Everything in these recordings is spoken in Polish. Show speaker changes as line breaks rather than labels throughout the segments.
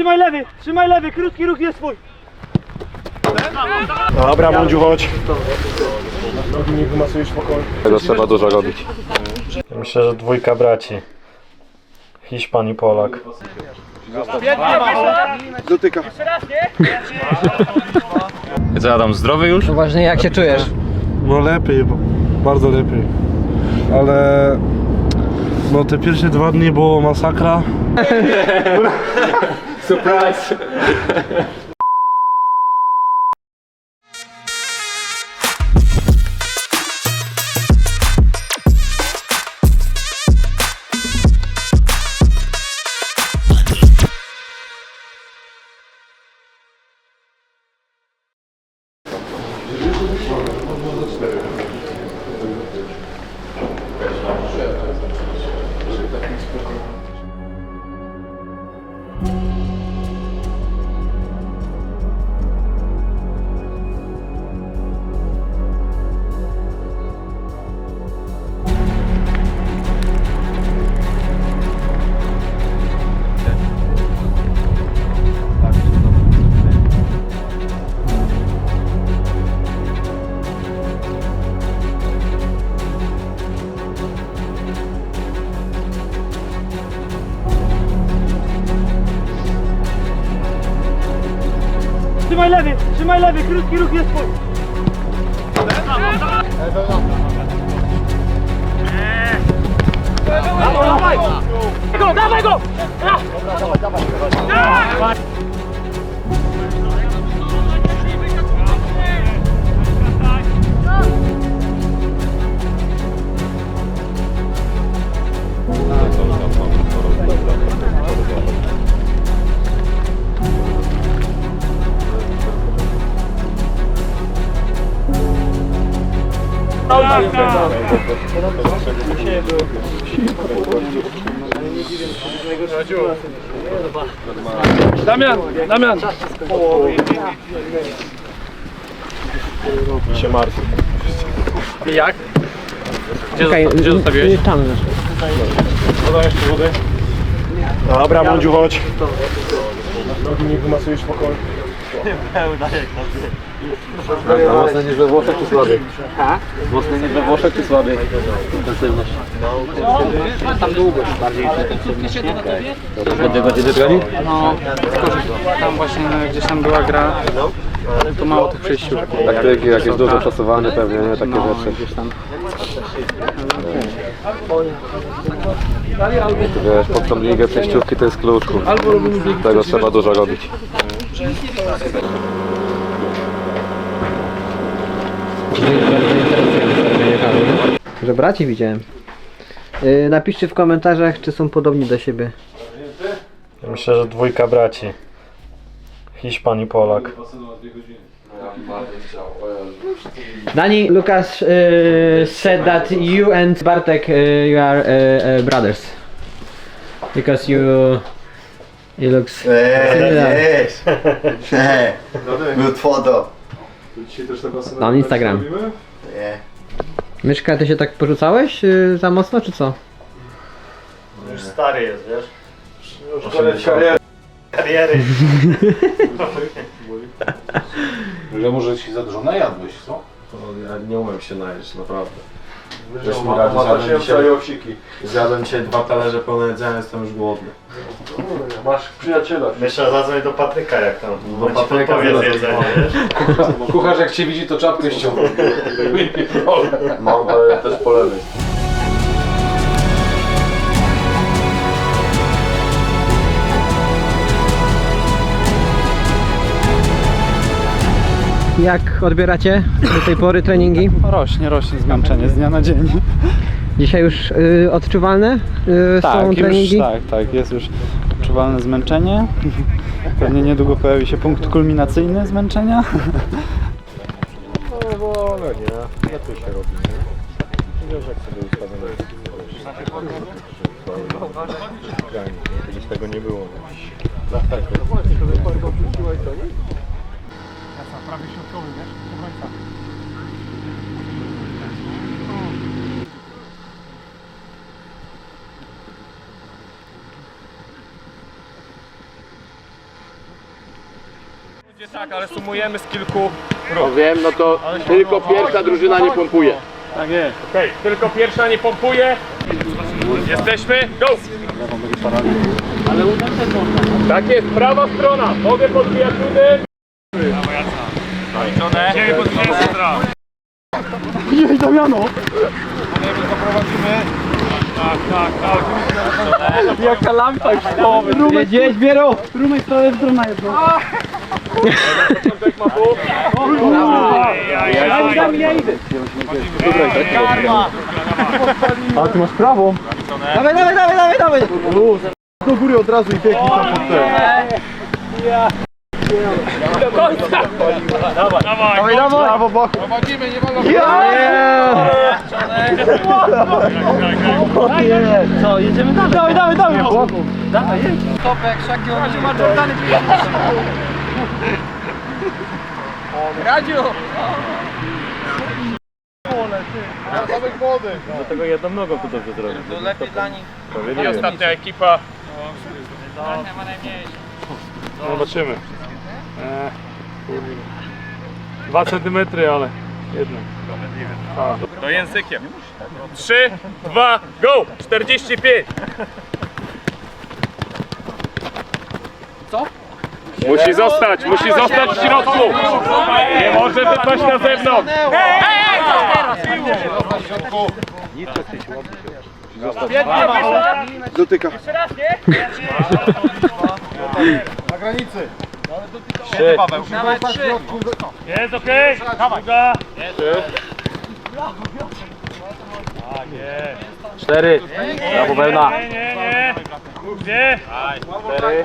Trzymaj lewy, trzymaj lewy, krótki ruch jest swój.
Dobra, Mądziu, chodź. Nogi nie wymasujesz spokojnie.
Tego trzeba dużo robić.
Myślę, że dwójka braci. Hiszpan i Polak.
Dotyka.
Co Adam, zdrowy już?
Właśnie jak się czujesz?
No lepiej, bo- bardzo lepiej. Ale no te pierwsze dwa dni było masakra.
Surprise!
Trzymaj lewy, trzymaj lewy, krótki ruch jest swój. Dawaj go, dawaj go!
Damian, Damian. Się martwi.
Jak? Gdzie, zosta- gdzie zostawiłeś?
Tam.
Podam jeszcze wody. Dobra, Mądziu, chodź. Nogi nie wymasujesz spokojnie.
Mocny niż we Włoszech czy słaby? Mocny niż we Włoszech czy słaby? Intensywność.
Tam długość bardziej intensywność.
Będzie godziny broni?
No, tylko że tam właśnie gdzieś tam była gra, to mało tych przejściów.
Taktyki, jakieś dużo czasowane pewnie, nie? Takie
No,
rzeczy.
gdzieś tam.
Wiesz, pod tą ligę przejściówki to jest klucz. Tego trzeba dużo robić.
Że braci widziałem. Yy, napiszcie w komentarzach, czy są podobni do siebie.
Myślę, że dwójka braci. Hiszpan i Polak.
Dani, Lucas uh, said that you and Bartek uh, you are uh, uh, brothers. Because you you looks similar
Yes. Good photo.
on Instagram.
Yeah.
Myszka, ty się tak porzucałeś yy, za mocno, czy co?
Już stary jest, wiesz? Już koniec kariery. kariery.
Że może ci za dużo najadłeś, co?
Ja nie umiem się najeść, naprawdę.
Wiesz,
mi radę, zjadłem dzisiaj-
owsiki.
Zjadłem dzisiaj dwa talerze pełne jedzenia, jestem już głodny.
Masz przyjaciela.
Myślę, zadzwoń do Patryka jak tam.
Do
On ci
Patryka
podpowie
zaraz
jedzenie?
Kucharz jak cię widzi, to czapkę ściąga.
Mam, ale też po lewej.
Jak odbieracie do tej pory treningi?
Rośnie, rośnie zmęczenie z dnia na dzień.
Dzisiaj już y, odczuwalne y, są
Tak, już,
treningi?
tak, tak, jest już odczuwalne zmęczenie. Pewnie niedługo pojawi się punkt kulminacyjny zmęczenia.
No wolę, nie? Lepiej się robi, nie? Wiesz jak sobie ustawione Kiedyś tego nie było, nie? Dlatego.
Tak, ale sumujemy z kilku
No wiem, no to tylko pierwsza drużyna nie pompuje.
Tak jest.
Okej, tylko pierwsza nie pompuje. Jesteśmy? Go! Tak jest, prawa strona. Nogę podbijać ludem.
Ciebie podniesie strach.
Gdzieś bierą! Rumej sprawę strona jedną.
Początek mapu.
A ty masz prawo. Dawaj, dawaj, dawaj, dawaj, dawaj! Do góry od razu i biegnij tam pod ten.
Dawaj,
Dawaj, dawaj! Prawo, bok.
Prowadzimy, nie wolno...
Co, jedziemy dalej? Dawaj, dawaj, dawaj! Dawaj, jedź. Topek, Szakio, Radziu ma Jordany Radziu!
Dlatego jedną nogą to dobrze zrobił.
To lepiej dla nich.
I ostatnia ekipa.
Zobaczymy. Eee, kurde. Dwa centymetry, ale jednak.
To językiem. 3, 2, go! 45. Musi zostać, musi zostać w środku. Nie może wypaść na zewnątrz.
Dotyka.
Na granicy.
Jest okej? Druga.
Cztery. Brawo, wełna.
Nie, nie, nie. Gdzie?
Cztery.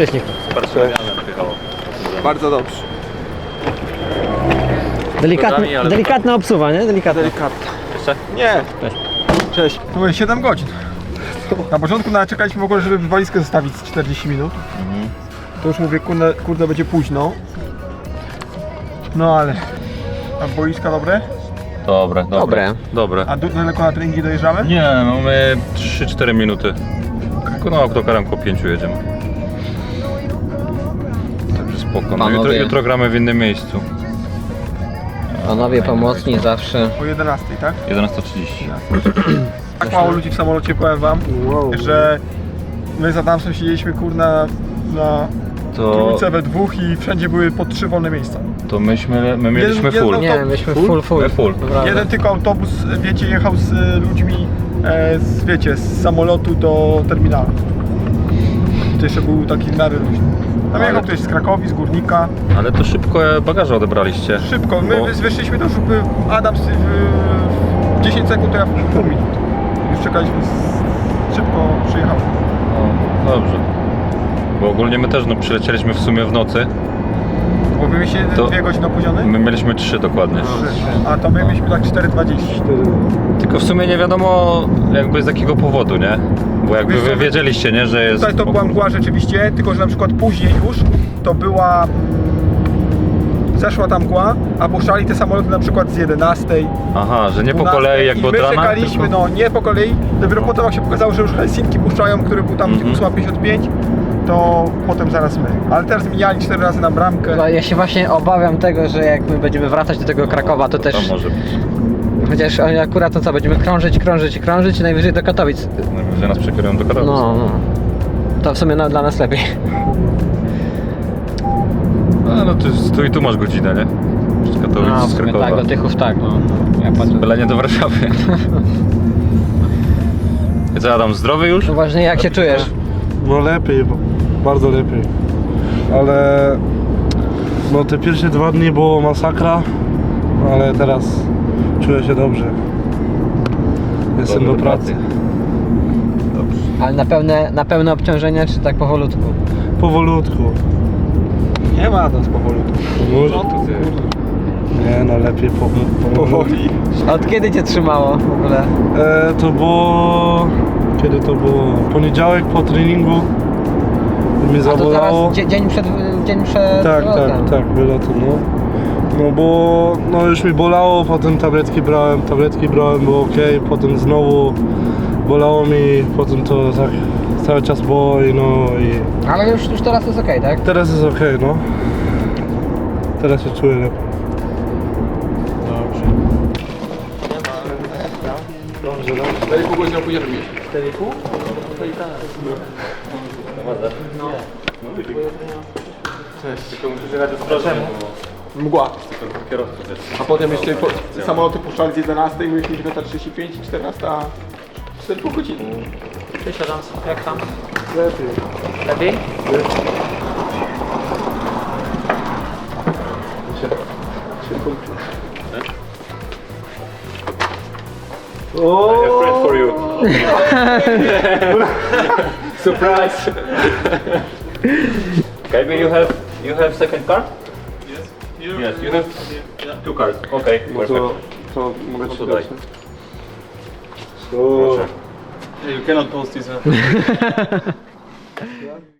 Wcześniej.
Bardzo dobrze.
Delikatna, delikatna obsuwa, nie? Delikatna.
Nie. Cześć. To było 7 godzin. Na początku nawet czekaliśmy w ogóle, żeby walizkę zostawić z 40 minut. To już mówię, kurde, kurde będzie późno. No ale... A boiska dobre?
Dobre, dobre.
Dobre.
Dobre.
A du- daleko na treningi dojeżdżamy?
Nie, mamy 3-4 minuty. No, autokarem po 5 jedziemy. Spoko. No, jutro,
Panowie.
jutro gramy w innym miejscu.
Panowie pomocni zawsze.
O 11, tak?
11.30.
Tak mało ludzi w samolocie, powiem wam, że my za Adamsem siedzieliśmy kurna na
To,
trójce we dwóch i wszędzie były po trzy wolne miejsca.
to myśmy, my mieliśmy
Jeden-
full.
jeden-
Nie, myśmy full, full.
My full.
Naprawdę.
Jeden tylko autobus, wiecie, jechał z e, ludźmi, e, z, wiecie, z samolotu do terminalu. To jeszcze był taki nary luźny. Tam
Ale
jechał
to-
ktoś z Krakowi, z Górnika.
Ale to szybko e, bagaże odebraliście.
Szybko, my
Bo-
wy- wyszliśmy do żupy Adams w, w 10 sekund, to ja w pół minut. Już czekaliśmy, szybko przyjechał.
No, dobrze. Bo ogólnie my też no, przylecieliśmy w sumie w nocy.
Mieliśmy
To-
dwie godziny
My mieliśmy 3 dokładnie.
a to my mieliśmy tak 4,20.
Tylko w sumie nie wiadomo jakby z jakiego powodu, nie? Bo jakby
Wiesz co,
wy wiedzieliście, nie, że jest...
Tutaj to była mgła rzeczywiście, tylko że na przykład później już to była... Mm, zeszła tam mgła, a puszczali te samoloty na przykład z 11.
Aha, że nie po
12
kolei jakby
I
od
my
rana,
czekaliśmy,
tylko...
no nie po kolei. Dopiero potem jak się pokazało, że już Helsinki puszczają, który był tam
Mhm.
8.55, to potem zaraz my. Ale teraz zmieniali 4 razy na bramkę.
Ja się właśnie obawiam tego, że jak my będziemy wracać do tego Krakowa, to też.
To może być.
Chociaż oni akurat to co, będziemy krążyć, krążyć, krążyć i najwyżej do Katowic.
Że nas przekierują do Katowic.
No, no. To w sumie no, dla nas lepiej.
A, no to jest- tu i tu masz godzinę, nie? Z Katowic,
No,
z Krakowa.
tak, do Tychów tak, no. Ja patrzę.
Bylenie do Warszawy. I co Adam, zdrowy już?
No właśnie, jak się czujesz?
No lepiej, bo- bardzo lepiej. Ale no te pierwsze dwa dni było masakra, ale teraz czuję się dobrze. Jestem do pracy.
Ale na pełne, na pełne obciążenia, czy tak powolutku?
Powolutku.
Nie ma nas powolutku.
Może...
No ty.
Nie no, lepiej po, powoli.
Powoli.
A Od kiedy cię trzymało w ogóle?
E, to było... Kiedy to było? Poniedziałek po treningu. Mnie
A to
zabolało.
teraz dzie- dzień przed, dzień przed
Tak,
wylotem.
tak, tak, wylotem, no. No bo no już mi bolało, potem tabletki brałem, tabletki brałem, było ok, potem znowu bolało mi, potem to tak cały czas boli, no i
Ale już, już teraz jest okej, tak?
teraz jest ok, no. Teraz się czuję lepiej.
Daj pół godziny później robisz. Mgła. A potem jeszcze po, samoloty puszczali z 11 i myśmy 9.35 i 14. 4,5 godziny.
Cześć Adams, jak tam?
Lepiej.
Lepiej?
Friend for you. Surprise. Maybe you have you have second card? Yes. Yes, you have two cards. Okay,
No
perfect.
to mogę ci
to
dać.
daj.
Proszę.
You cannot post this.